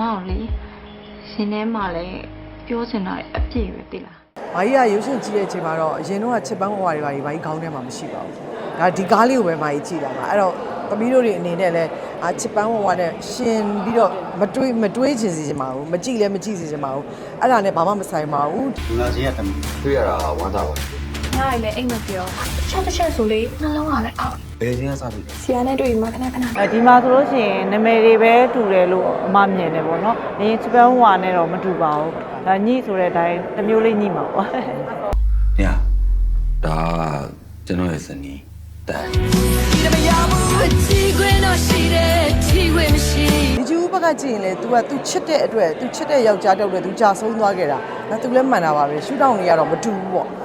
မောင်လေရှင်ထဲမှာလည်းပြောချင်တာအပြည့်ပဲတိလား။မာကြီးကရုပ်ရှင်ကြည့်တဲ့အချိန်မှာတော့အရင်တော့ချစ်ပန်းဝဝတွေပါကြီးမာကြီးခေါင်းထဲမှာမရှိပါဘူး။ဒါဒီကားလေးကိုပဲမာကြီးကြည့်တာပါ။အဲ့တော့သမီးတို့တွေအနေနဲ့လည်းအာချစ်ပန်းဝဝနဲ့ရှင်ပြီးတော့မတွေးမတွေးချင်စီချင်ပါဘူး။မကြည့်လည်းမကြည့်စီချင်ပါဘူး။အဲ့ဒါနဲ့ဘာမှမဆိုင်ပါဘူးငါချင်းကတမီးတွေ့ရတာဝမ်းသာပါ ငါ့လည်းအိမ်မပြောချက်တစ်ချက်ဆိုလေနှလုံးကလည်းအောက် ဘယ်ချင်းကစားပြီလဲ ဆရာနဲ့တွေ့မှခဏခဏ အဲဒီမှာဆိုလို့ရှိရင်နာမည်တွေပဲတူတယ်လို့အမမြင်တယ်ပေါ့နော်။အရင်ချပန်းဝါနဲ့တော့မတူပါဘူး။ဒါညိဆိုတဲ့အတိုင်းတစ်မျိုးလေးညိမှာပေါ့။ ညာဒါကျွန်တော်ရဲ့ဇနီးတန် ။ဒီကျူးဘက်ကကြည့်ရင်လေ तू က तू ချစ်တဲ့အတွက် तू ချစ်တဲ့ယောက်ျားတောက်တယ် तू ကြာဆုံးသွားခဲ့တာ။ဒါ तू လည်းမှန်တာပါပဲ။ရှူတောင်းတွေကတော့မတူဘူးပေါ့။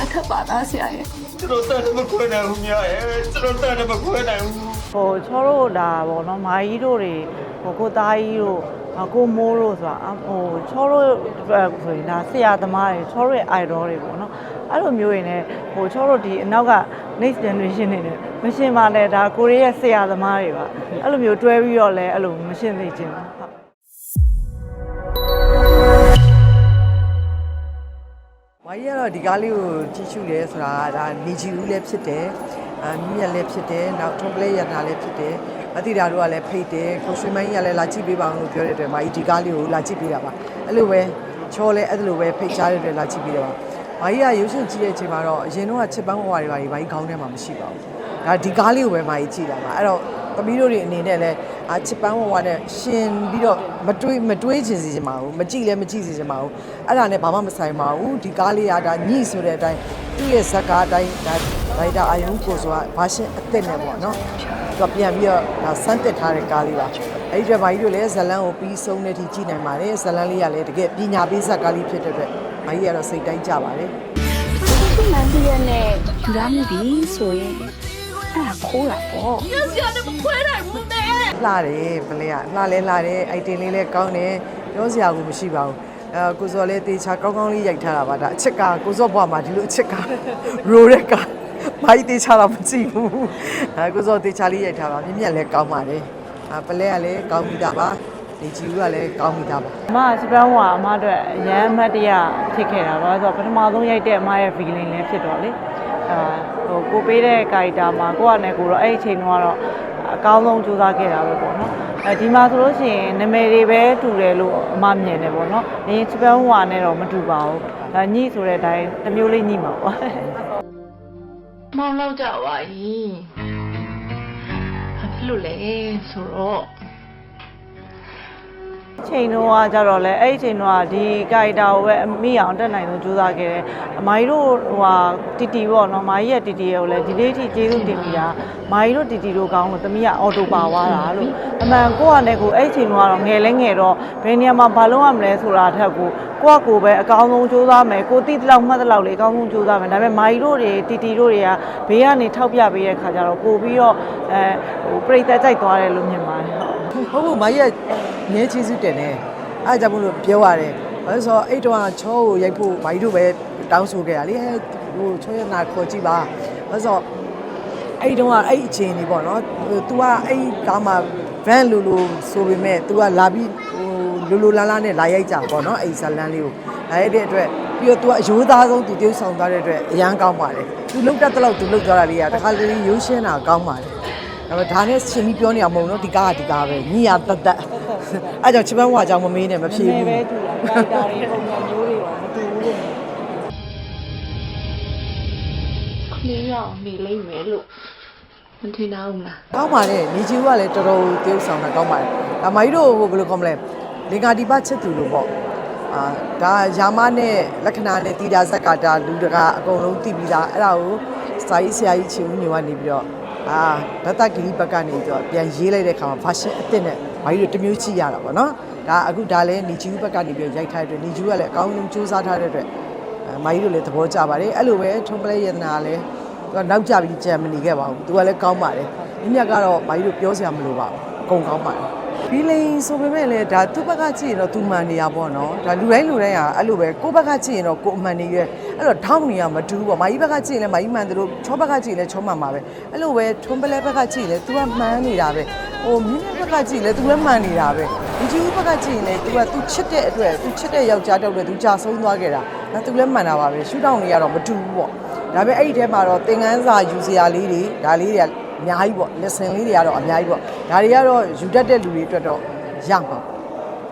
လက်ထပ်ပါသားဆရာရဲ့ကျွန်တော်တန်တယ်မခွဲနိုင်ဘူးမြရဲ့ကျွန်တော်တန်တယ်မခွဲနိုင်ဘူးဟိုချောတို့ဒါပေါ့နော်မာကြီးတို့တွေဟိုကိုသားကြီးတို့အကိုမိုးတို့ဆိုတာအဟိုချောတို့အတွက်ဆိုရင်ဒါဆရာသမားတွေချောတို့ရဲ့ idol တွေပေါ့နော်အဲ့လိုမျိုးရင်လည်းဟိုချောတို့ဒီအနောက်က next generation တွေနဲ့မရှင်ပါနဲ့ဒါကိုရီးယားဆရာသမားတွေပါအဲ့လိုမျိုးတွဲပြီးတော့လည်းအဲ့လိုမရှင်သိခြင်း ဘူးဟုတ်။မာကြီးကတော့ဒီကားလေးကိုကြည့်ရှုတယ်ဆိုတာကဒါနေချီဦးလည်းဖြစ်တယ်။အာမြက်လည်းဖြစ်တယ်။နောက်ထုံးပလဲရနာလည်းဖြစ်တယ်။အတိတာတို့ကလည်းဖိတ်တယ်။ကိုရွှေမိုင်းကလည်းလာကြည့်ပေးပါအောင်လို့ပြောတဲ့အတွက်မာကြီးဒီကားလေးကိုလာကြည့်ပေးတာပါ။အဲ့လိုပဲချောလဲအဲ့လိုပဲဖိတ်ချတဲ့အတွက်လာကြည့်ပေးတာပါ။မာကြီးကရုပ်ရှင်ကြည့်တဲ့အချိန်မှာတော့အရင်တော့ချစ်ပန်းဝဝတွေပါကြီးမာကြီးခေါင်းထဲမှာမရှိပါဘူး။ဒါဒီကားလေးကိုပဲမာကြီးကြည့်တာပါ။အဲ့တော့ သမီးတို့တွေအနေနဲ့လည်းအာချစ်ပန်းဝဝနဲ့ရှင်ပြီးတော့မတွေးမတွေးချင်စီချင်ပါဘူးမကြည့်လည်းမကြည့်စီချင်ပါဘူးအဲ့ဒါနဲ့ဘာမှမဆိုင်ပါဘူးဒီကားလေးကဒါညှိဆိုတဲ့အတိုင်းသူ့ရဲ့ဇက်ကားအတိုင်းဒါဒိုက်တာအာယုံကိုဆိုတာဘာရှင်အစ်စ်နဲ့ပေါ့နော်သူကပြန်ပြီးတော့ဒါစမ်းတက်ထားတဲ့ကားလေးပါအဲ့ဒီအတွက်ဘာကြီးတို့လည်းဇလန်းကိုပြီးဆုံးတဲ့အထိကြည့်နိုင်ပါတယ်ဇလန်းလေးကလည်းတကယ်ပညာပေးဇက်ကားလေးဖြစ်တဲ့အတွက်ဘာကြီးကတော့စိတ်တိုင်းကြပါတယ်ဒီမှန်ပြည့်နဲ့ယူရမိပြီဆိုရင် အဲ့ဒါခိုးတာပေါ့လှတယ်ဗလဲကလှလဲလှတယ်အိုက်တင်လေးလည်းကောင်းတယ်ပြောစရာကိုမရှိပါဘူးအဲကိုစော်လည်းတေချာကောင်းကောင်းလေးရိုက်ထားတာပါဒါအချစ်ကကိုစော်ဘွားမှာဒီလိုအချစ်ကရိုတဲ့ကမိုက်တေချာတော့မကြည့်ဘူးအဲကိုစော်တေချာလေးရိုက်ထားပါမြင့်မြတ်လည်းကောင်းပါတယ်အဲပလဲကလည်းကောင်းပြီးသားပါဒီဂျီဦးကလည်းကောင်းပြီးသားပါအမစပန်းဝါအမအတွက်အရန်အမတ်တရဖြစ်ခဲ့တာပါဆိုတော့ပထမဆုံးရိုက်တဲ့အမရဲ့ feeling လည်းဖြစ်တော့လေအာ ဟိုကိုပေးတဲ့ character မှာကိုကနဲ့ကိုတော့အဲ့ဒီအချိန်တုန်းကတော့အကောင်းဆုံးကြိုးစားခဲ့တာပဲပေါ့နော်အဲဒီမှာဆိုလို့ရှိရင်နာမည်တွေပဲတူတယ်လို့အမမြင်တယ်ပေါ့နော်အရင်စပန်းဝါနဲ့တော့မတူပါဘူးဒါညိဆိုတဲ့အတိုင်းတစ်မျိုးလေးညိမှာပေါ့မောင်လောက်ကြပါ ਈ ဘာဖြစ်လို့လဲဆိုတော့ ချိန်တော့ကကြတော့လေအဲ့ဒီချိန်တော့ကဒီ character ကိုပဲအမိအောင်တက်နိုင်ဆုံးကြိုးစားခဲ့တယ်အမကြီးတို့ဟိုဟာတီတီပေါ့နော်မကြီးရဲ့တီတီရဲ့ကိုလည်းဒီလေးထိကျေးဇူးတင်ပြီးတာမကြီးတို့တီတီတို့ကောင်းလို့တမီးကအော်တိုပါသွားတာလို့အမှန်ကိုကလည်းကိုအဲ့ဒီချိန်တော့ကတော့ငယ်လဲငယ်တော့ဘယ်နေရာမှာဘာလုပ်ရမလဲဆိုတာထက်ကို ကိုကကိုပဲအကောင်းဆုံးကြိုးစားမယ်ကိုတိတလောက်မှတ်တလောက်လေအကောင်းဆုံးကြိုးစားမယ်ဒါပေမဲ့မကြီးတို့တွေတီတီတို့တွေကဘေးကနေထောက်ပြပေးတဲ့ခါကျတော့ပို့ပြီးတော့အဲဟိုပြိတ္တကြိုက်သွားတယ်လို့မြင်ပါတယ်ဟုတ်ဟုတ်ဘူးမကြီးကငဲချီးစုတင်တယ်အဲဒါကြောင့်မလို့ပြောရတယ်ဘာလို့ဆိုတော့အဲ့တုန်းကချောကိုရိုက်ဖို့မကြီးတို့ပဲတောင်းဆိုခဲ့တာလေဟဲ့ဟိုချောရနာခေါ်ကြည့်ပါဘာလို့ဆိုတော့အဲ့ဒီတော့ကအဲ့ဒီအခြေအနေပေါ့နော်ဟို तू ကအဲ့ဒီကားမှာ van လူလူဆိုပေမဲ့ तू ကလာပြီးဟို လူလူလာလာနဲ့လာရိုက်ကြပေါ့နော်အဲ့ဒီဇလန်းလေးကိုလာရိုက်တဲ့အတွက်ပြီးတော့ तू ကအယိုးသားဆုံး तू တယောက်ဆောင်သွားတဲ့အတွက်အရန်ကောင်းပါတယ် तू လုတ်တတ်တဲ့လောက် तू လုတ်သွားတာလေးကတခါတလေရိုးရှင်းတာကောင်းပါတယ်ဒါပေမဲ့ဒါနဲ့ရှင်ပြီးပြောနေရမဟုတ်နော်ဒီကားကဒီကားပဲညီရတတ်တတ်အဲ့ကြောင့်ချစ်ပန်းဝါကြောင့်မမေးနဲ့မဖြေ နေ ဘူး ပဲတူတာဒါတွေပုံစံမျိုးတွေတော့မတူဘူးလို့ ခလေးရောက်နေလိမ့်မယ်လို့မထင်တော့ဘူးလား ကောင်းပါတယ်နေချီဦးကလည်းတော်တော်တယောက်ဆောင်တာကောင်းပါတယ်ဒါမကြီးတို့ဟိုဘယ်လိုကောမလဲ လင်္ကာဒီပချစ်သူလို့ပေါ့အာဒါယာမနဲ့လက္ခဏာနဲ့တီတာဇက်ကတာလူတကာအကုန်လုံးသိပြီးသားအဲ့ဒါကိုစာရေးဆရာကြီးချီဦးညိုကနေပြီးတော့အာဒတဂီဘက်ကနေပြီးတော့ပြန်ရေးလိုက်တဲ့ခါမှာ version အစ်စ်နဲ့မကြီးတို့တစ်မျိုးချိရတာပေါ့နော်ဒါအခုဒါလည်းနေချီဦးဘက်ကနေပြီးတော့ရိုက်ထားတဲ့အတွက်နေချီဦးကလည်းအကောင်းဆုံးစူးစမ်းထားတဲ့အတွက်အဲမကြီးတို့လည်းသဘောကျပါတယ်အဲ့လိုပဲထုံးပလဲယတနာလည်းသူကနောက်ကျပြီးကြံမနေခဲ့ပါဘူးသူကလည်းကောင်းပါတယ်မြင့်မြတ်ကတော့မကြီးတို့ပြောစရာမလိုပါဘူးအကုန်ကောင်းပါတယ် ဘီလိန်ဆိုပေမဲ့လည်းဒါသူ့ဘက်ကကြည့်ရင်တော့သူမှန်နေရပေါ့နော်ဒါလူတိုင်းလူတိုင်းကအဲ့လိုပဲကိုယ့်ဘက်ကကြည့်ရင်တော့ကိုယ်အမှန်နေရွယ်အဲ့တော့ထောက်နေရမတူဘူးပေါ့မာကြီးဘက်ကကြည့်ရင်လည်းမာကြီးမှန်တယ်လို့ချောဘက်ကကြည့်ရင်လည်းချောမှန်ပါပဲအဲ့လိုပဲထွန်းပလဲဘက်ကကြည့်ရင်လည်းသူကမှန်နေတာပဲဟိုမြင်းမြတ်ဘက်ကကြည့်ရင်လည်းသူလည်းမှန်နေတာပဲဒီကြီးဘက်ကကြည့်ရင်လည်းသူကသူချစ်တဲ့အတွက်သူချစ်တဲ့ယောက်ျားတောက်တဲ့သူကြာဆုံးသွားခဲ့တာဒါသူလည်းမှန်တာပါပဲရှူတောင်းနေရတော့မတူဘူးပေါ့ဒါပေမဲ့အဲ့ဒီထဲမှာတော့သင်ခန်းစာယူစရာလေးတွေဒါလေးတွေက အများကြီးပေါ့ lesson လေးတွေကတော့အများကြီးပေါ့ဒါတွေကတော့ယူတတ်တဲ့လူတွေအတွက်တော့ရမှာပေါ့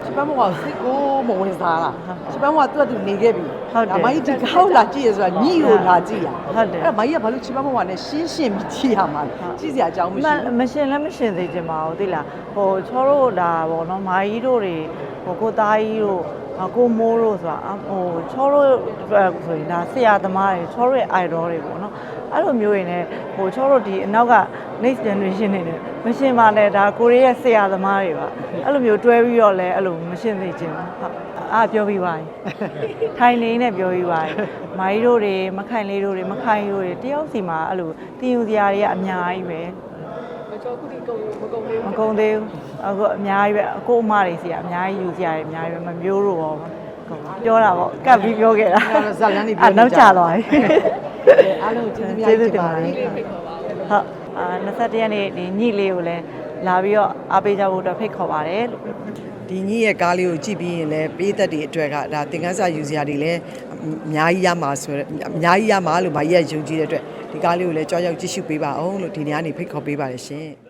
ချပန်းမောကစိတ်ကိုမဝင်စားလားချပန်းမောကသူ့အတူနေခဲ့ပြီဟုတ်တယ်ဒါမိုင်းဒီကောက်လာကြည့်ရဆိုတာညိကိုလာကြည့်ရဟုတ်တယ်အဲ့ဒါမိုင်းကဘာလို့ချပန်းမောကနဲ့ရှင်းရှင်းပြီးကြည့်ရမှာလဲကြည့်စရာအကြောင်းမရှိမဘူးမရှင်လည်းမရှင်သေးချင်ပါဘူးသိလားဟိုချောတို့ဒါပေါ့နော်မာကြီးတို့တွေဟိုကိုသားကြီးတို့အကိုမိုးတို့ဆိုတာအဟိုချောတို့အတွက်ဆိုရင်ဒါဆရာသမားတွေချောတို့ရဲ့ idol တွေပေါ့နော် အဲ့လိုမျိုးရင်လည်းဟိုချောတို့ဒီအနောက်က next generation တွေနဲ့မရှင်ပါနဲ့ဒါကိုရီးယားဆရာသမားတွေပါအဲ့လိုမျိုးတွဲပြီးတော့လည်းအဲ့လိုမရှင်သေးချင်ဘူးဟုတ်အားပြောပြီးပါပြီထိုင်နေနဲ့ပြောပြီးပါပြီမာကြီးတို့တွေမခိုင်လေးတို့တွေမခိုင်တို့တွေတယောက်စီမှာအဲ့လိုတင်ယူစရာတွေကအများကြီးပဲမကုန်သေးဘူးအခုအများကြီးပဲအကိုအမတွေစီကအများကြီးယူကြရတယ်အများကြီးပဲမမျိုးတော့ဘောပြောတာပေါ့ကပ်ပြီးပြောခဲ့တာအဲ့ဒါဇာတ်လမ်းတွေပြောအာနေကြနောက်ကျသွားပြီ အားလုံးကျေးဇူးများကျေးဇူးတင်တင်ပါပါတတယ်ယ်ဟုတ်အာ21ရက်နေ့ဒီညိလေးကိုလည်းလာပြီးတော့အားပေးကြဖို့အတွက်ဖိတ်ခေါ်ပါတယ်လို့ဒီညရဲ့ကားလေးကိုကြည့်ပြီးရင်လည်းပေးသက်တွေအတွက်ကဒါသင်ခန်းစာယူစရာတွေလည်းအများကြီးရမှာဆိုတော့အများကြီးရမှာလို့မကြီးကယုံကြည်တဲ့အတွက်ဒီကားလေးကိုလည်းကြောက်ကြောက်ကြည့်ရှုပေးပါအောင်လို့ဒီနေ့ကနေဖိတ်ခေါ်ပေးပါတယ်ရှင်